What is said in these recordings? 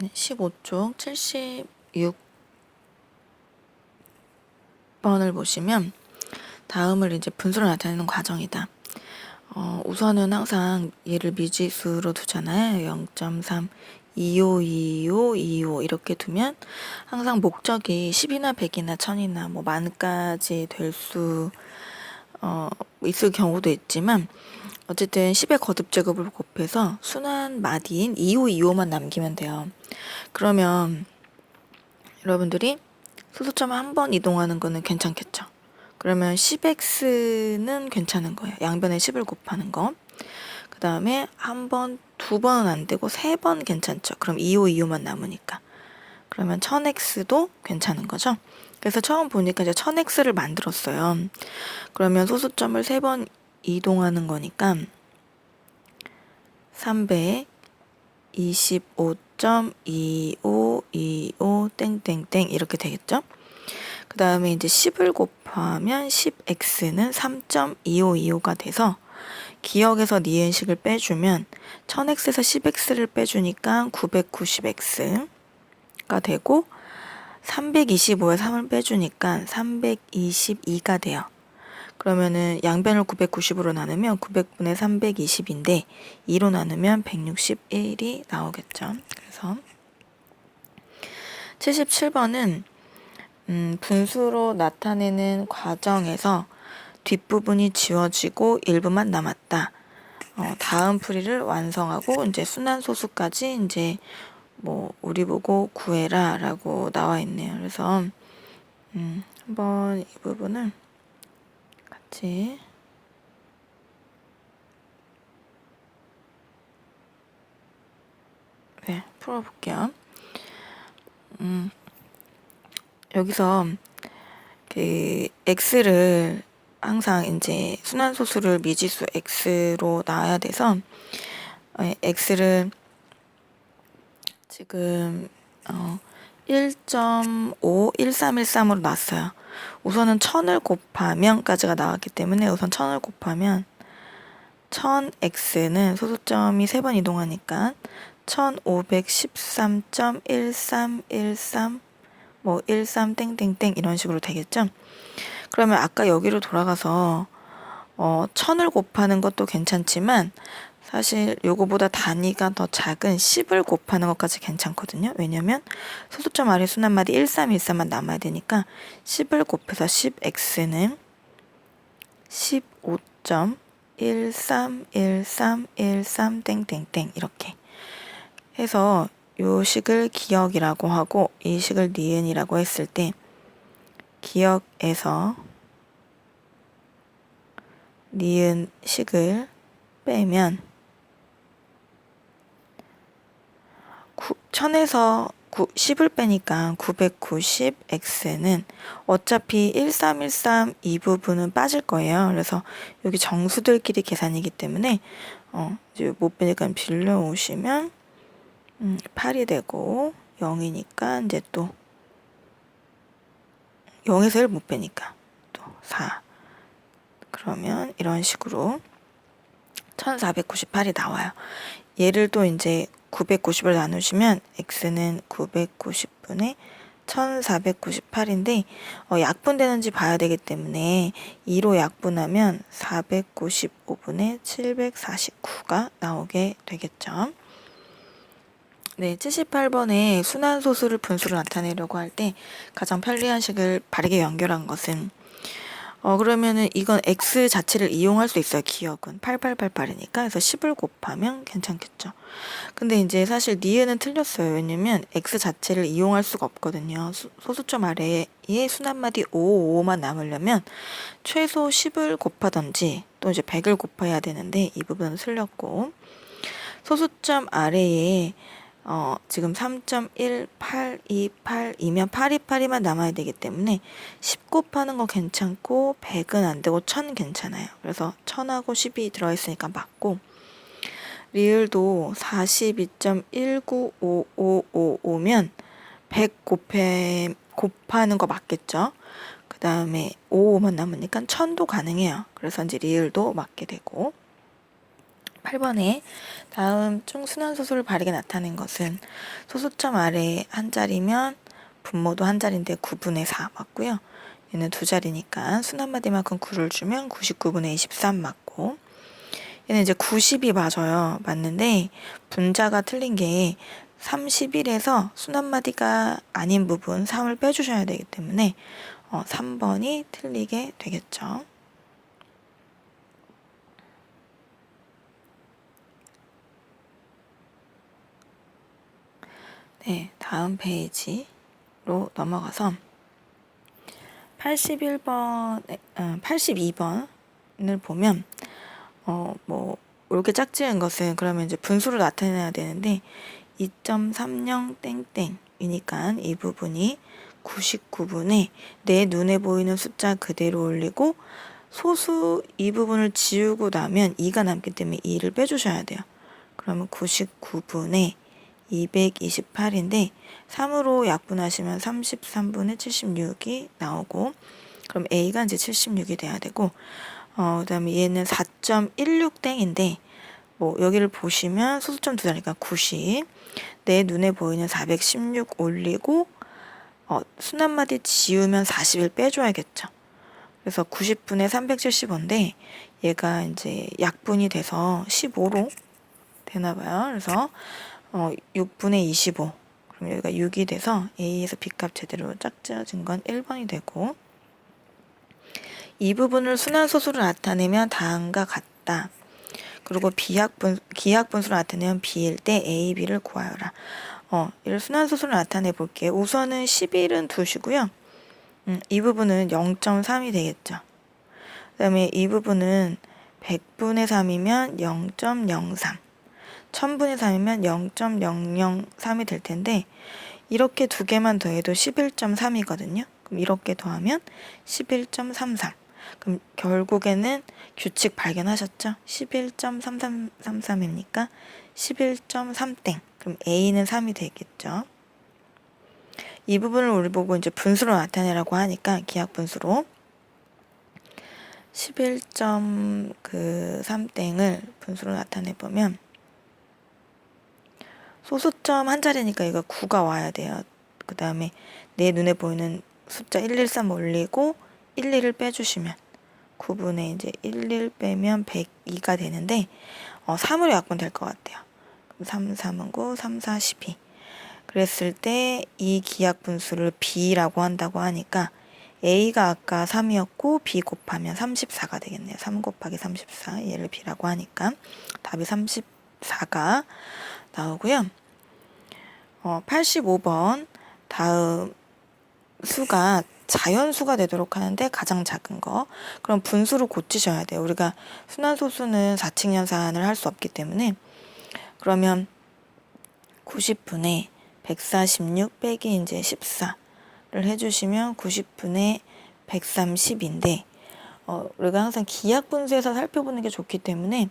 15쪽 76번을 보시면 다음을 이제 분수로 나타내는 과정이다. 어, 우선은 항상 얘를 미지수로 두잖아요. 0.3, 25, 25, 25 이렇게 두면 항상 목적이 10이나 100이나 1000이나 뭐 만까지 될수 어, 있을 경우도 있지만 어쨌든 10의 거듭 제곱을 곱해서 순환 마디인 25, 25만 남기면 돼요. 그러면 여러분들이 소수점 한 번 이동하는 거는 괜찮겠죠. 그러면 10x는 괜찮은 거예요. 양변에 10을 곱하는 거. 그 다음에 한 번, 두 번은 안 되고 세 번 괜찮죠. 그럼 25, 25만 남으니까. 그러면 1000x도 괜찮은 거죠. 그래서 처음 보니까 이제 1000x를 만들었어요. 그러면 소수점을 세번 이동하는 거니까 325.2525 땡땡땡 이렇게 되겠죠? 그 다음에 이제 10을 곱하면 10x는 3.2525가 돼서 기억에서 니은식을 빼주면 1000x에서 10x를 빼주니까 990x 가 되고 325에 3을 빼주니까 322가 돼요. 그러면은 양변을 990으로 나누면 900분의 320인데 2로 나누면 161이 나오겠죠. 그래서 77번은 음, 분수로 나타내는 과정에서 뒷부분이 지워지고 일부만 남았다. 어, 다음 풀이를 완성하고 이제 순환 소수까지 이제 뭐 우리 보고 구해라라고 나와 있네요. 그래서 음, 한번 이 부분을 같이 네 풀어볼게요. 음, 여기서 그 x를 항상 이제 순환소수를 미지수 x로 나와야 돼서 어, x를 지금 어 1.5, 1313으로 놨어요. 우선은 1000을 곱하면까지가 나왔기 때문에 우선 1000을 곱하면 1000x는 소수점이 3번 이동하니까 1513.1313 뭐 13 땡땡땡 이런 식으로 되겠죠? 그러면 아까 여기로 돌아가서 어, 천을 곱하는 것도 괜찮지만 사실 요거보다 단위가 더 작은 10을 곱하는 것까지 괜찮거든요. 왜냐면 소수점 아래 순환마디 1313만 남아야 되니까 10을 곱해서 10x는 15.131313 땡땡땡 이렇게 해서 요 식을 기억이라고 하고 이 식을 니은이라고 했을 때 기억에서 니은 식을 빼면 1000에서 10을 빼니까 990x는 어차피 1313 이 부분은 빠질 거예요. 그래서 여기 정수들끼리 계산이기 때문에 어, 이제 못 빼니까 빌려 오시면 음, 8이 되고 0이니까 이제 또 0에서 1 못 빼니까 또 4. 그러면 이런 식으로 1498이 나와요. 얘를 또 이제 990을 나누시면 x는 990분의 1498인데 어, 약분되는지 봐야 되기 때문에 2로 약분하면 495분의 749가 나오게 되겠죠. 네, 78번에 순환소수를 분수로 나타내려고 할 때 가장 편리한 식을 바르게 연결한 것은 어 그러면은 이건 x 자체를 이용할 수 있어요. 기억은 8888이니까 그래서 10을 곱하면 괜찮겠죠. 근데 이제 사실 니은은 틀렸어요. 왜냐면 x 자체를 이용할 수가 없거든요. 수, 소수점 아래에 순환마디 555만 남으려면 최소 10을 곱하던지 또 이제 100을 곱해야 되는데 이 부분은 틀렸고 소수점 아래에 어, 지금 3.1828이면 828이만 남아야 되기 때문에 10 곱하는 거 괜찮고 100은 안 되고 1000 괜찮아요. 그래서 1000하고 10이 들어있으니까 맞고 리을도 42.19555면 100 곱해, 곱하는 거 맞겠죠? 그 다음에 55만 남으니까 1000도 가능해요. 그래서 이제 리을도 맞게 되고 8번에 다음 중 순환소수를 바르게 나타낸 것은 소수점 아래 한 자리면 분모도 한 자리인데 9분의 4 맞고요. 얘는 두 자리니까 순환마디만큼 9를 주면 99분의 23 맞고 얘는 이제 90이 맞아요. 맞는데 분자가 틀린 게 31에서 순환마디가 아닌 부분 3을 빼주셔야 되기 때문에 어, 3번이 틀리게 되겠죠. 네, 다음 페이지로 넘어가서 81번, 어, 82번을 보면 어, 뭐 이렇게 짝지은 것은 그러면 이제 분수로 나타내야 되는데 2.30 땡땡이니까 이 부분이 99분에 내 눈에 보이는 숫자 그대로 올리고 소수 이 부분을 지우고 나면 2가 남기 때문에 2를 빼주셔야 돼요. 그러면 99분에 228인데 3으로 약분하시면 33분의 76이 나오고 그럼 A가 이제 76이 돼야 되고 어, 그 다음에 얘는 4.16땡인데 뭐 여기를 보시면 소수점 두 자리가 90. 내 눈에 보이는 416 올리고 어, 순한마디 지우면 40을 빼줘야겠죠. 그래서 90분의 370인데 얘가 이제 약분이 돼서 15로 되나 봐요. 그래서 어, 6분의 25. 그럼 여기가 6이 돼서 A에서 B값 제대로 짝지어진 건 1번이 되고 이 부분을 순환소수로 나타내면 다음과 같다. 그리고 비약분, 기약분수로 나타내면 B일 때 A, B를 구하여라. 어, 이를 순환소수로 나타내 볼게요. 우선은 11은 두시고요. 음, 이 부분은 0.3이 되겠죠. 그 다음에 이 부분은 100분의 3이면 0.03. 1000분의 3이면 0.003이 될 텐데 이렇게 두 개만 더해도 11.3이거든요. 그럼 이렇게 더하면 11.33. 그럼 결국에는 규칙 발견하셨죠? 11.3333입니까? 11.3땡. 그럼 A는 3이 되겠죠? 이 부분을 우리 보고 이제 분수로 나타내라고 하니까 기하 분수로 11.3땡을 분수로 나타내 보면 소수점 한 자리니까 이거 9가 와야 돼요. 그 다음에 내 눈에 보이는 숫자 113 올리고 11을 빼주시면 9분의 이제 11 빼면 102가 되는데 어, 3으로 약분 될 것 같아요. 그럼 3, 3은 9, 3, 4, 12. 그랬을 때 이 기약 분수를 B라고 한다고 하니까 A가 아까 3이었고 B 곱하면 34가 되겠네요. 3 곱하기 34 얘를 B라고 하니까 답이 34가 나오고요. 어, 85번 다음 수가 자연수가 되도록 하는데 가장 작은 거. 그럼 분수로 고치셔야 돼요. 우리가 순환소수는 4층 연산을 할 수 없기 때문에 그러면 90분의 146 빼기 이제 14를 해주시면 90분의 130인데 어, 우리가 항상 기약 분수에서 살펴보는 게 좋기 때문에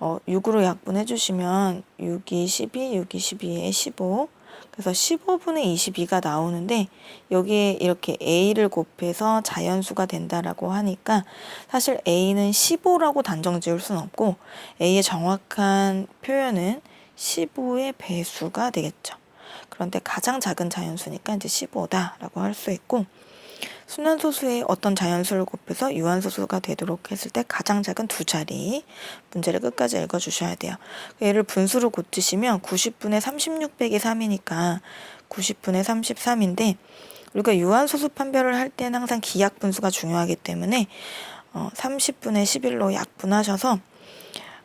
어, 6으로 약분해 주시면 6이 12, 6이 12에 15 그래서 15분의 22가 나오는데 여기에 이렇게 a를 곱해서 자연수가 된다라고 하니까 사실 a는 15라고 단정 지을 수는 없고 a의 정확한 표현은 15의 배수가 되겠죠. 그런데 가장 작은 자연수니까 이제 15다라고 할 수 있고 순환소수에 어떤 자연수를 곱해서 유한소수가 되도록 했을 때 가장 작은 두 자리 문제를 끝까지 읽어주셔야 돼요. 얘를 분수로 고치시면 90분의 36 빼기 3이니까 90분의 33인데 우리가 유한소수 판별을 할 때는 항상 기약 분수가 중요하기 때문에 어, 30분의 11로 약분하셔서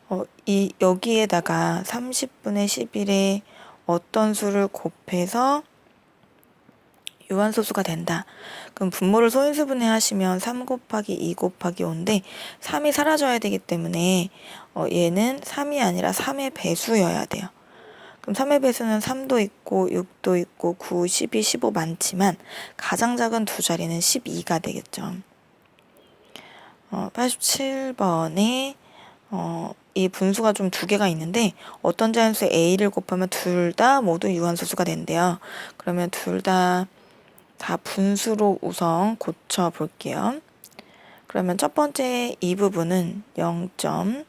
어, 이 여기에다가 30분의 11에 어떤 수를 곱해서 유한소수가 된다. 그럼 분모를 소인수분해 하시면 3 곱하기 2 곱하기 5인데 3이 사라져야 되기 때문에 어, 얘는 3이 아니라 3의 배수여야 돼요. 그럼 3의 배수는 3도 있고 6도 있고 9, 12, 15 많지만 가장 작은 두 자리는 12가 되겠죠. 어, 87번에 어, 이 분수가 좀 두 개가 있는데 어떤 자연수 A를 곱하면 둘 다 모두 유한소수가 된대요. 그러면 둘 다 자, 분수로 우선 고쳐 볼게요. 그러면 첫 번째 이 부분은 0.1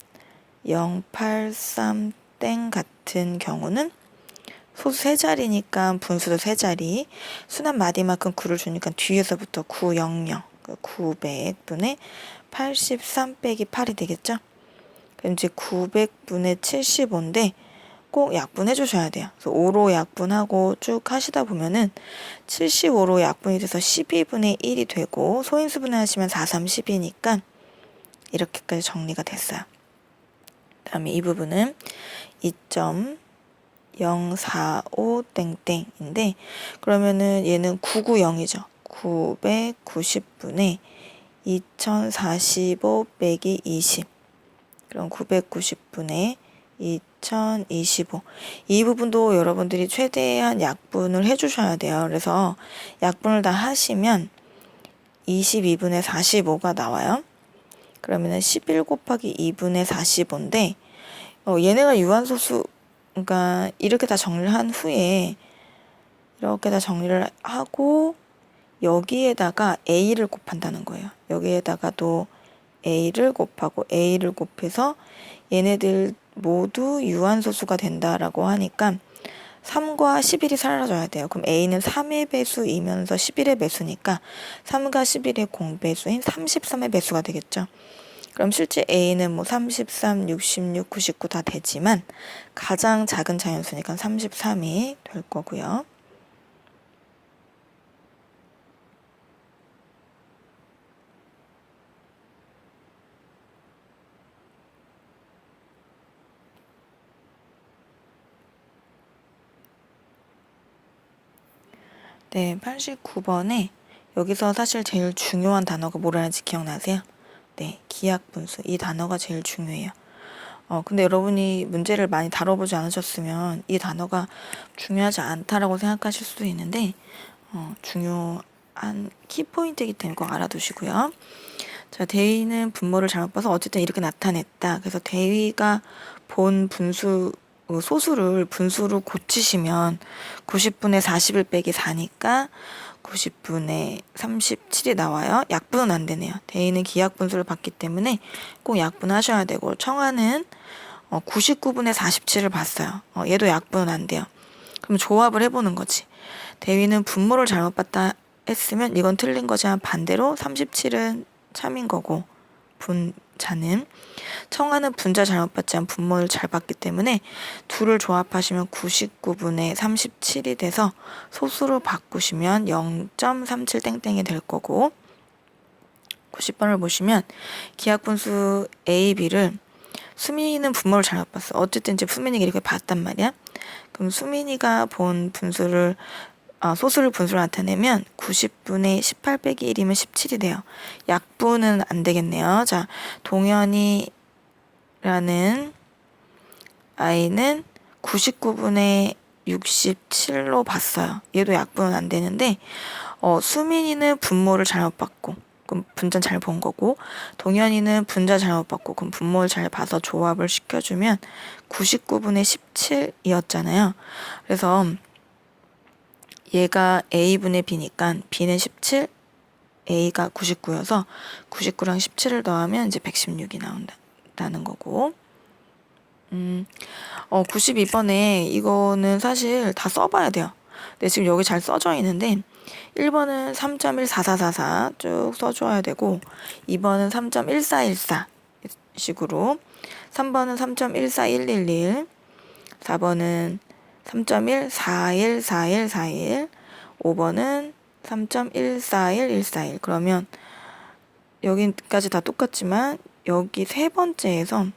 083 땡 같은 경우는 소수 세 자리니까 분수도 세 자리. 순환 마디만큼 9를 주니까 뒤에서부터 900, 900분의 83 빼기 8이 되겠죠? 그럼 이제 900분의 75인데 꼭 약분해 주셔야 돼요. 그래서 5로 약분하고 쭉 하시다 보면은 75로 약분이 돼서 12분의 1이 되고 소인수분해 하시면 4, 3, 12니까 이렇게까지 정리가 됐어요. 다음에 이 부분은 2.045 땡땡인데 그러면은 얘는 990이죠. 990분의 2045 빼기 20 그럼 990분의 2025. 이 부분도 여러분들이 최대한 약분을 해주셔야 돼요. 그래서 약분을 다 하시면 22분의 45가 나와요. 그러면은 11 곱하기 2분의 45인데, 어, 얘네가 유한소수, 그러니까 이렇게 다 정리를 한 후에, 이렇게 다 정리를 하고, 여기에다가 a를 곱한다는 거예요. 여기에다가도 a를 곱하고 a를 곱해서 얘네들 모두 유한소수가 된다라고 하니까 3과 11이 사라져야 돼요. 그럼 a는 3의 배수이면서 11의 배수니까 3과 11의 공배수인 33의 배수가 되겠죠. 그럼 실제 a는 뭐 33, 66, 99 다 되지만 가장 작은 자연수니까 33이 될 거고요. 네, 89번에 여기서 사실 제일 중요한 단어가 뭐라는지 기억나세요? 네, 기약 분수. 이 단어가 제일 중요해요. 어, 근데 여러분이 문제를 많이 다뤄보지 않으셨으면 이 단어가 중요하지 않다라고 생각하실 수도 있는데, 어, 중요한 키포인트이기 때문에 꼭 알아두시고요. 자, 대위는 분모를 잘못 봐서 어쨌든 이렇게 나타냈다. 그래서 대위가 본 분수 그 소수를 분수로 고치시면 90분의 41 빼기 4니까 90분의 37이 나와요. 약분은 안 되네요. 대인은 기약분수를 받기 때문에 꼭 약분하셔야 되고 청아는 99분의 어, 47을 봤어요. 어, 얘도 약분은 안 돼요. 그럼 조합을 해보는 거지. 대위는 분모를 잘못 봤다 했으면 이건 틀린 거지만 반대로 37은 참인 거고 분자는 청아는 분자 잘못 받지 않은 분모를 잘 받기 때문에 둘을 조합하시면 99분의 37이 돼서 소수로 바꾸시면 0.37땡땡이 될 거고 90번을 보시면 기하분수 A, B를 수민이는 분모를 잘못 봤어. 어쨌든 이제 수민이가 이렇게 봤단 말이야. 그럼 수민이가 본 분수를 어, 소수를 분수로 나타내면 90분의 18 빼기 1이면 17이 돼요. 약분은 안 되겠네요. 자, 동현이라는 아이는 99분의 67로 봤어요. 얘도 약분은 안 되는데, 어, 수민이는 분모를 잘못 봤고, 그럼 분자 잘 본 거고, 동현이는 분자 잘못 봤고, 그럼 분모를 잘 봐서 조합을 시켜주면 99분의 17이었잖아요. 그래서 얘가 a분의 b니까 b는 17, a가 99여서 99랑 17을 더하면 이제 116이 나온다는 거고. 음, 어, 92번에 이거는 사실 다 써봐야 돼요. 근데 지금 여기 잘 써져 있는데 1번은 3.14444 쭉 써줘야 되고 2번은 3.1414 식으로 3번은 3.14111 4번은 3.1, 41, 41, 41. 5번은 3.141, 141. 그러면 여기까지 다 똑같지만 여기 세 번째에서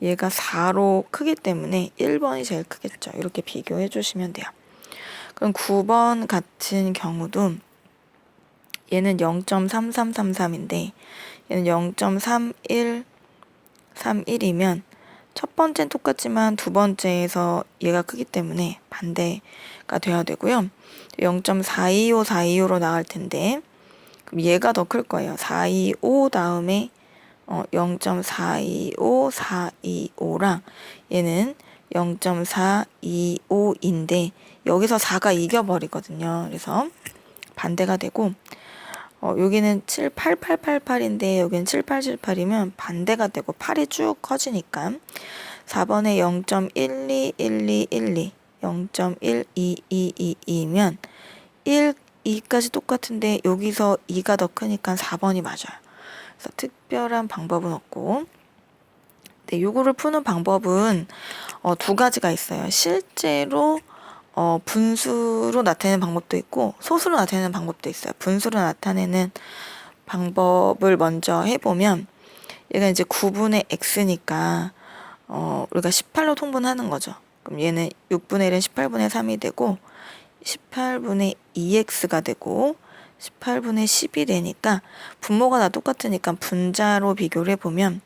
얘가 4로 크기 때문에 1번이 제일 크겠죠. 이렇게 비교해 주시면 돼요. 그럼 9번 같은 경우도 얘는 0.3333인데 얘는 0.3131이면 첫 번째는 똑같지만 두 번째에서 얘가 크기 때문에 반대가 돼야 되고요. 0.425, 425로 나갈 텐데 그럼 얘가 더 클 거예요. 425 다음에 어, 0.425, 425랑 얘는 0.425인데 여기서 4가 이겨버리거든요. 그래서 반대가 되고 어, 여기는 78888인데 여기는 7878이면 반대가 되고 8이 쭉 커지니까 4번에 0.121212 0.12222면 1, 2까지 똑같은데 여기서 2가 더 크니까 4번이 맞아요. 그래서 특별한 방법은 없고 네, 요거를 푸는 방법은 어, 두 가지가 있어요. 실제로 어, 분수로 나타내는 방법도 있고 소수로 나타내는 방법도 있어요. 분수로 나타내는 방법을 먼저 해보면 얘가 이제 9분의 x니까 어, 우리가 18로 통분하는 거죠. 그럼 얘는 6분의 1은 18분의 3이 되고 18분의 2x가 되고 18분의 10이 되니까 분모가 다 똑같으니까 분자로 비교를 해보면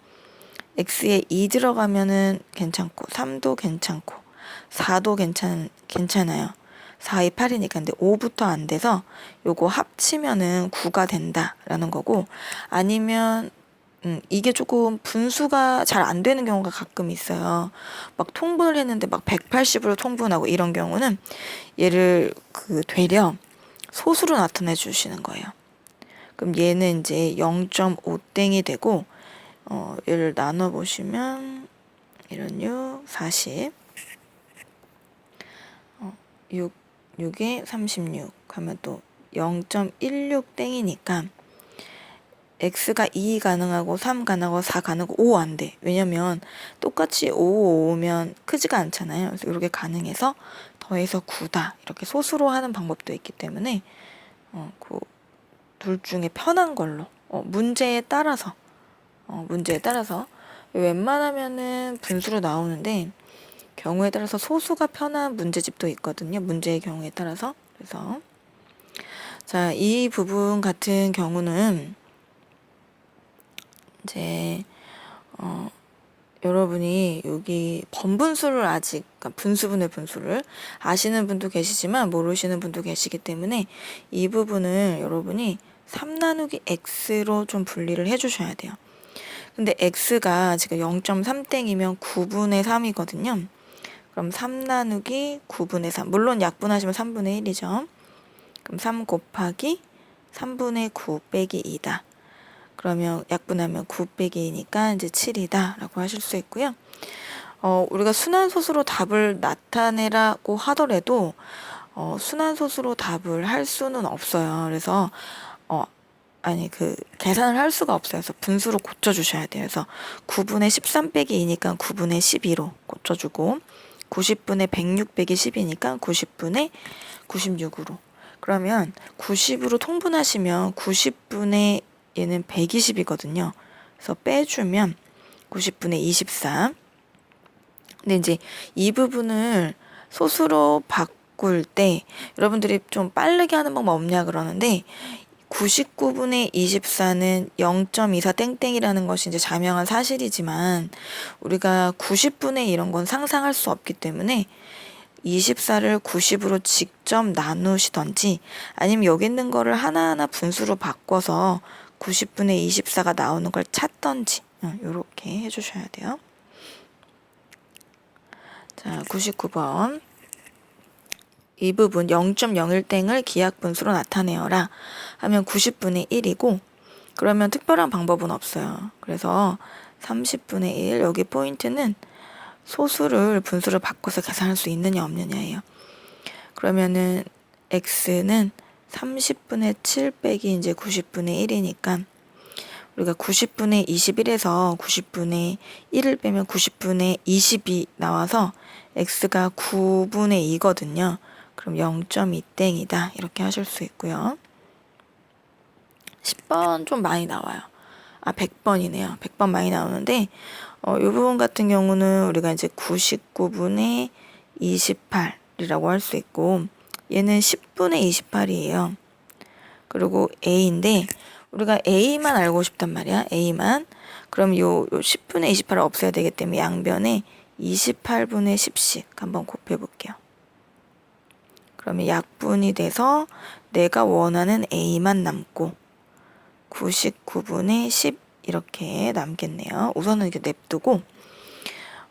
x에 2 들어가면은 괜찮고 3도 괜찮고 4도 괜찮, 괜찮아요. 4, 2, 8이니까 근데 5부터 안 돼서 요거 합치면은 9가 된다라는 거고 아니면 음, 이게 조금 분수가 잘 안 되는 경우가 가끔 있어요. 막 통분을 했는데 막 180으로 통분하고 이런 경우는 얘를 그 되려 소수로 나타내 주시는 거예요. 그럼 얘는 이제 0.5땡이 되고 어, 얘를 나눠 보시면 이런 6, 40 어, 6, 6에 36 하면 또 0.16 땡이니까 x가 2 가능하고 3 가능하고 4 가능하고 5 안 돼. 왜냐면 똑같이 5, 5면 크지가 않잖아요. 그래서 이렇게 가능해서 더해서 9다. 이렇게 소수로 하는 방법도 있기 때문에 어, 그둘 중에 편한 걸로 어, 문제에 따라서 어, 문제에 따라서 웬만하면은 분수로 나오는데 경우에 따라서 소수가 편한 문제집도 있거든요. 문제의 경우에 따라서 그래서 자, 이 부분 같은 경우는 이제 어, 여러분이 여기 번분수를 아직 그러니까 분수분의 분수를 아시는 분도 계시지만 모르시는 분도 계시기 때문에 이 부분을 여러분이 3 나누기 x로 좀 분리를 해 주셔야 돼요. 근데 x가 지금 0.3땡이면 9분의 3이거든요. 그럼 3 나누기 9분의 3. 물론 약분하시면 3분의 1이죠. 그럼 3 곱하기 3분의 9 빼기 2다. 그러면 약분하면 9 빼기 2니까 이제 7이다 라고 하실 수 있고요. 어, 우리가 순환소수로 답을 나타내라고 하더라도 어, 순환소수로 답을 할 수는 없어요. 그래서 어, 아니 그 계산을 할 수가 없어요. 그래서 분수로 고쳐주셔야 돼요. 그래서 9분의 13 빼기 2니까 9분의 12로 고쳐주고 90분의 106 빼기 10이니까 90분의 96으로 그러면 90으로 통분하시면 90분의 얘는 120이거든요. 그래서 빼주면 90분의 24. 근데 이제 이 부분을 소수로 바꿀 때 여러분들이 좀 빠르게 하는 방법 없냐 그러는데 99분의 24는 0.24 땡땡이라는 것이 이제 자명한 사실이지만 우리가 90분의 이런 건 상상할 수 없기 때문에 24를 90으로 직접 나누시던지 아니면 여기 있는 거를 하나하나 분수로 바꿔서 90분의 24가 나오는 걸 찾던지 이렇게 어, 해주셔야 돼요. 자, 99번. 이 부분 0.01땡을 기하분수로 나타내어라 하면 90분의 1이고 그러면 특별한 방법은 없어요. 그래서 30분의 1 여기 포인트는 소수를 분수를 바꿔서 계산할 수 있느냐 없느냐예요. 그러면은 x는 30분의 7 빼기 이제 90분의 1이니까 우리가 90분의 21에서 90분의 1을 빼면 90분의 20이 나와서 x가 9분의 2거든요. 그럼 0.2땡이다. 이렇게 하실 수 있고요. 10번 좀 많이 나와요. 아, 100번이네요. 100번 많이 나오는데, 어, 이 부분 같은 경우는 우리가 이제 99분의 28이라고 할 수 있고, 얘는 10분의 28이에요. 그리고 A인데 우리가 A만 알고 싶단 말이야. A만. 그럼 요, 요 10분의 28을 없애야 되기 때문에 양변에 28분의 10씩 한번 곱해 볼게요. 그러면 약분이 돼서 내가 원하는 A만 남고 99분의 10 이렇게 남겠네요. 우선은 이렇게 냅두고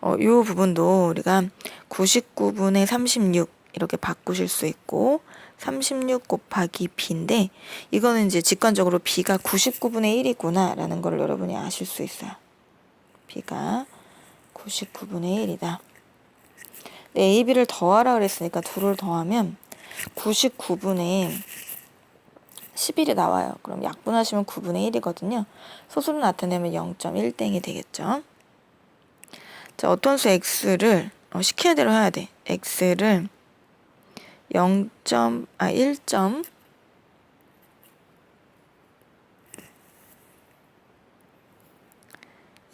어, 요 부분도 우리가 99분의 36 이렇게 바꾸실 수 있고 36 곱하기 b인데 이거는 이제 직관적으로 b가 99분의 1이구나 라는 걸 여러분이 아실 수 있어요. b가 99분의 1이다. 네, a, b를 더하라 그랬으니까 둘을 더하면 99분의 11이 나와요. 그럼 약분하시면 9분의 1이거든요. 소수로 나타내면 0.1땡이 되겠죠. 자, 어떤 수 x를 어, 시키는 대로 해야 돼. x를 0. 아 1.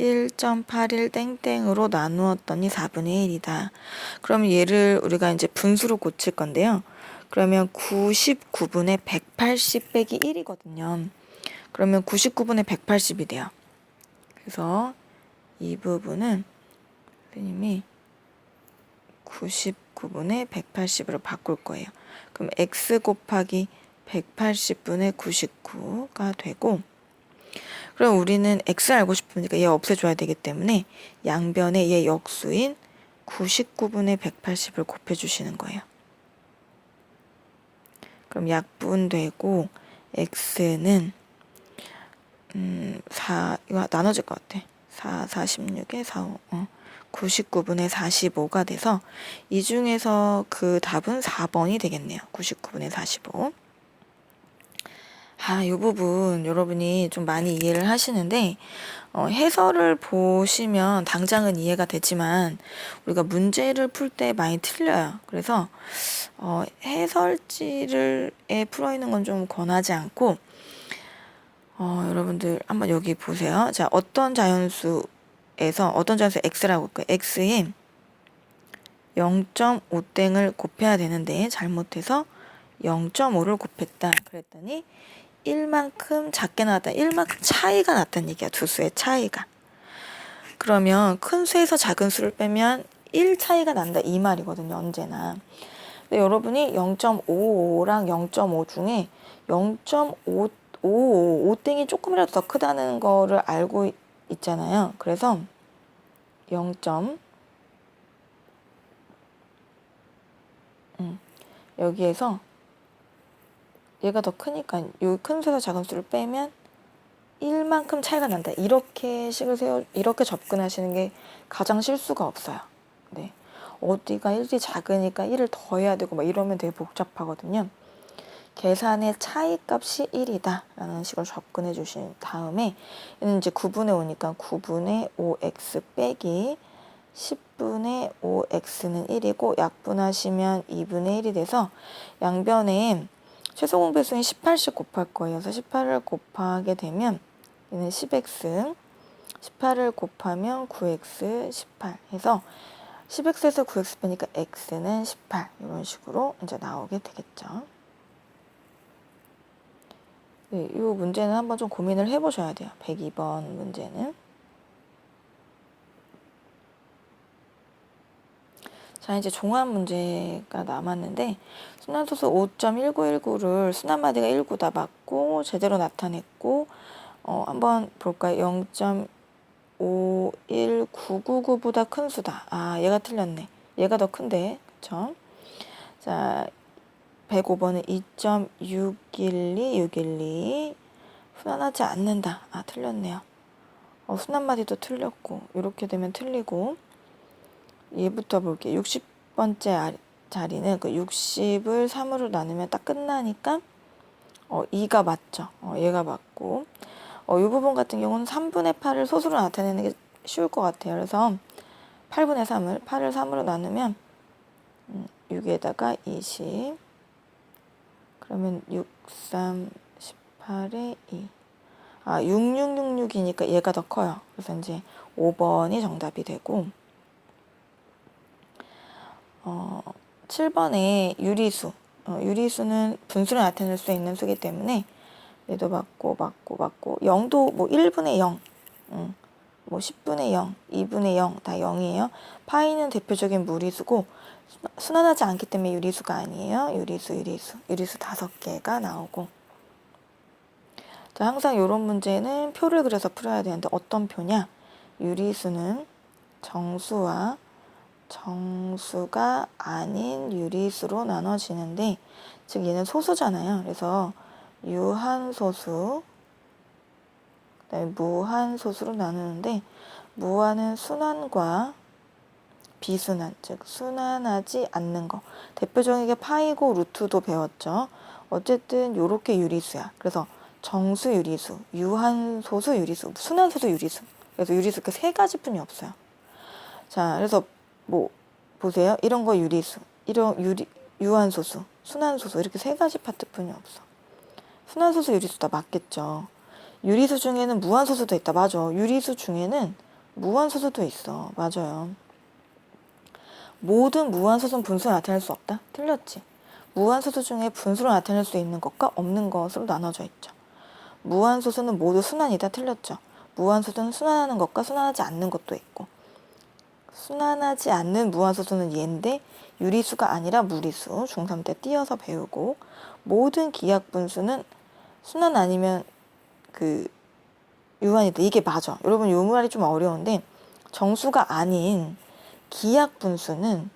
1.81 땡땡으로 나누었더니 4분의 1이다. 그럼 얘를 우리가 이제 분수로 고칠 건데요. 그러면 99분의 180 빼기 1이거든요. 그러면 99분의 180이 돼요. 그래서 이 부분은 선생님이 99분의 180으로 바꿀 거예요. 그럼 x 곱하기 180분의 99가 되고 그럼 우리는 x 알고 싶으니까 얘 없애줘야 되기 때문에 양변에 얘 역수인 99분의 180을 곱해주시는 거예요. 그럼 약분되고 x는 음, 4 이거 나눠질 것 같아. 4 46에 4 5 어. 99분의 45가 돼서 이 중에서 그 답은 4번이 되겠네요. 99분의 45. 아, 이 부분 여러분이 좀 많이 이해를 하시는데 어, 해설을 보시면 당장은 이해가 되지만 우리가 문제를 풀 때 많이 틀려요. 그래서 어, 해설지를 에 풀어 있는 건 좀 권하지 않고 어, 여러분들 한번 여기 보세요. 자, 어떤 자연수에서 어떤 자연수 x라고 할까요? x에 0.5땡을 곱해야 되는데 잘못해서 0.5를 곱했다. 그랬더니 1만큼 작게 나왔다. 1만큼 차이가 났다는 얘기야. 두 수의 차이가. 그러면 큰 수에서 작은 수를 빼면 1 차이가 난다. 이 말이거든요. 언제나. 근데 여러분이 0.55랑 0.5 중에 0.5 5, 5 땡이 조금이라도 더 크다는 거를 알고 있잖아요. 그래서 0. 음, 여기에서 얘가 더 크니까 요큰 수에서 작은 수를 빼면 1만큼 차이가 난다. 이렇게 식을 세워 이렇게 접근하시는 게 가장 실수가 없어요. 네. 어디가 1이 작으니까 1을 더해야 되고 막 이러면 되게 복잡하거든요. 계산의 차이 값이 1이다 라는 식으로 접근해 주신 다음에 얘는 이제 9분의 5니까 9분의 5x 빼기 10분의 5x는 1이고 약분하시면 2분의 1이 돼서 양변에 최소 공배수인 18씩 곱할 거예요. 그래서 18을 곱하게 되면 얘는 10x 18을 곱하면 9x 18 해서 10x에서 9x 빼니까 x는 18 이런 식으로 이제 나오게 되겠죠. 네, 이 문제는 한번 좀 고민을 해보셔야 돼요. 102번 문제는. 자, 이제 종합 문제가 남았는데, 순환소수 5.1919를 순환마디가 19다 맞고, 제대로 나타냈고, 어, 한번 볼까요? 0.51999보다 큰 수다. 아, 얘가 틀렸네. 얘가 더 큰데, 그쵸? 자, 105번은 2.612, 612. 순환하지 않는다. 아, 틀렸네요. 어, 순환마디도 틀렸고, 이렇게 되면 틀리고, 얘부터 볼게요. 60번째 자리는 그 60을 3으로 나누면 딱 끝나니까, 어, 2가 맞죠. 어, 얘가 맞고, 어, 이 부분 같은 경우는 3분의 8을 소수로 나타내는 게 쉬울 것 같아요. 그래서 8분의 3을, 8을 3으로 나누면, 음, 6에다가 20, 그러면 6, 3, 18에 2. 아, 6666이니까 얘가 더 커요. 그래서 이제 5번이 정답이 되고, 어, 7번에 유리수. 어, 유리수는 분수를 나타낼 수 있는 수기 때문에 얘도 맞고, 맞고, 맞고, 0도 뭐 1분의 0, 음, 뭐 10분의 0, 2분의 0, 다 0이에요. 파이는 대표적인 무리수고, 순환하지 않기 때문에 유리수가 아니에요. 유리수, 유리수, 유리수 다섯 개가 나오고. 자, 항상 이런 문제는 표를 그려서 풀어야 되는데 어떤 표냐? 유리수는 정수와 정수가 아닌 유리수로 나눠지는데 즉 얘는 소수잖아요. 그래서 유한소수 무한소수로 나누는데 무한은 순환과 비순환, 즉 순환하지 않는 거. 대표적인 게 파이고 루트도 배웠죠. 어쨌든 요렇게 유리수야. 그래서 정수 유리수, 유한소수 유리수, 순환소수 유리수. 그래서 유리수 이렇게 세 가지 뿐이 없어요. 자, 그래서 뭐 보세요. 이런 거 유리수, 이런 유리 유한소수, 순환소수 이렇게 세 가지 파트뿐이 없어. 순환소수 유리수 다 맞겠죠. 유리수 중에는 무한소수도 있다. 맞아. 유리수 중에는 무한소수도 있어. 맞아요. 모든 무한소수는 분수를 나타낼 수 없다. 틀렸지. 무한소수 중에 분수를 나타낼 수 있는 것과 없는 것으로 나눠져 있죠. 무한소수는 모두 순환이다. 틀렸죠. 무한소수는 순환하는 것과 순환하지 않는 것도 있고. 순환하지 않는 무한소수는 얘인데 유리수가 아니라 무리수. 중3 때 띄어서 배우고 모든 기하분수는 순환 아니면 그 유한이다. 이게 맞아. 여러분 요 말이 좀 어려운데 정수가 아닌 기약 분수는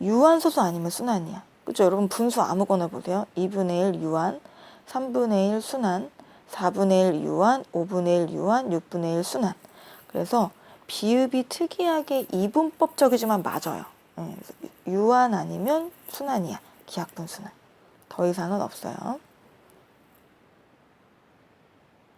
유한소수 아니면 순환이야. 그죠? 여러분 분수 아무거나 보세요. 2분의 1 유한, 3분의 1 순환, 4분의 1 유한, 5분의 1 유한, 6분의 1 순환. 그래서 비읍이 특이하게 이분법적이지만 맞아요. 예, 유한 아니면 순환이야. 기약 분수는. 더 이상은 없어요.